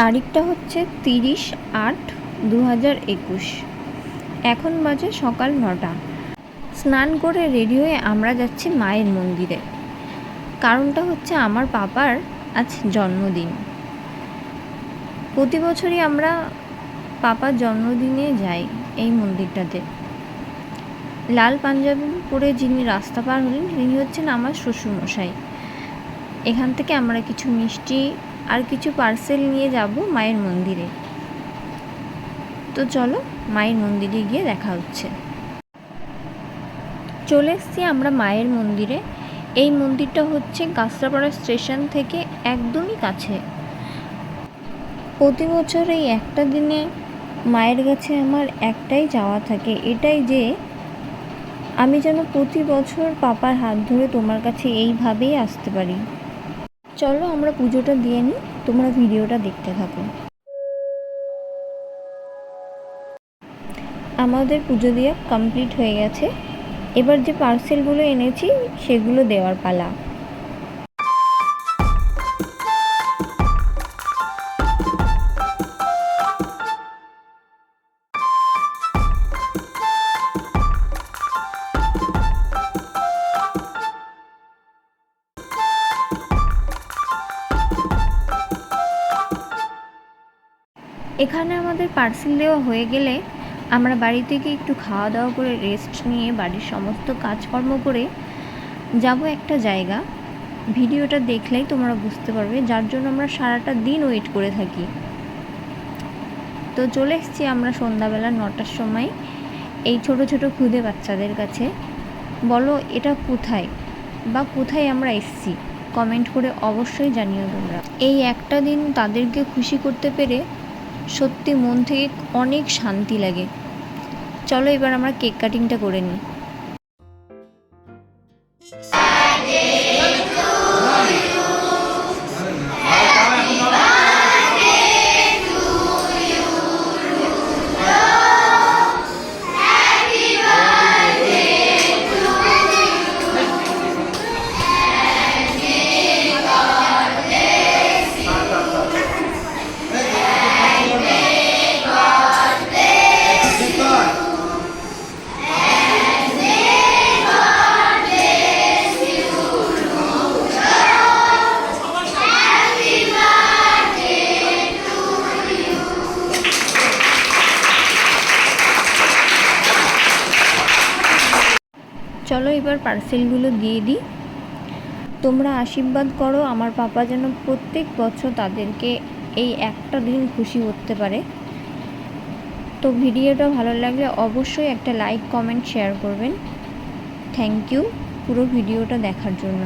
তারিখটা হচ্ছে তিরিশ আট দু হাজার একুশ। এখন বাজে সকাল নটা। স্নান করে রেডি হয়ে আমরা যাচ্ছি মায়ের মন্দিরে। কারণটা হচ্ছে আমার পাপার আজ জন্মদিন। প্রতি বছরই আমরা পাপার জন্মদিনে যাই এই মন্দিরটাতে। লাল পাঞ্জাবি পরে যিনি রাস্তা পার হলেন, তিনি হচ্ছেন আমার শ্বশুরমশাই। এখান থেকে আমরা কিছু মিষ্টি আর কিছু পার্সেল নিয়ে যাব মায়ের মন্দিরে। তো চলো, মায়ের মন্দিরে গিয়ে দেখা হচ্ছে। চলে এসছি আমরা মায়ের মন্দিরে। এই মন্দিরটা হচ্ছে কাঁচরাপাড়া স্টেশন থেকে একদমই কাছে। প্রতি বছর এই একটা দিনে মায়ের কাছে আমার একটাই যাওয়া থাকে। এটাই যে আমি যেন প্রতি বছর পাপার হাত ধরে তোমার কাছে এইভাবেই আসতে পারি। চলো আমরা পুজোটা দিয়ে নিই, তোমরা ভিডিওটা দেখতে থাকো। আমাদের পুজো দেওয়া কমপ্লিট হয়ে গেছে। এবার যে পার্সেলগুলো এনেছি, সেগুলো দেওয়ার পালা। এখানে আমাদের পার্সেল দেওয়া হয়ে গেলে আমরা বাড়ি থেকে একটু খাওয়া দাওয়া করে রেস্ট নিয়ে বাড়ির সমস্ত কাজকর্ম করে যাব একটা জায়গা। ভিডিওটা দেখলেই তোমরা বুঝতে পারবে, যার জন্য আমরা সারাটা দিন ওয়েট করে থাকি। তো চলে এসেছি আমরা সন্ধ্যাবেলা নটার সময় এই ছোট ছোট খুদে বাচ্চাদের কাছে। বলো, এটা কোথায় বা কোথায় আমরা এসছি? কমেন্ট করে অবশ্যই জানিও তোমরা। এই একটা দিন তাদেরকে খুশি করতে পেরে সত্যি মন থেকে অনেক শান্তি লাগে। চলো এবার আমরা কেক কাটিংটা করে নিই। চলো এবার পার্সেলগুলো দিয়ে দিই। তোমরা আশীর্বাদ করো, আমার পাপা যেন প্রত্যেক বছর তাদেরকে এই একটা দিন খুশি করতে পারে। তো ভিডিওটা ভালো লাগলে অবশ্যই একটা লাইক কমেন্ট শেয়ার করবেন। থ্যাংক ইউ পুরো ভিডিওটা দেখার জন্য।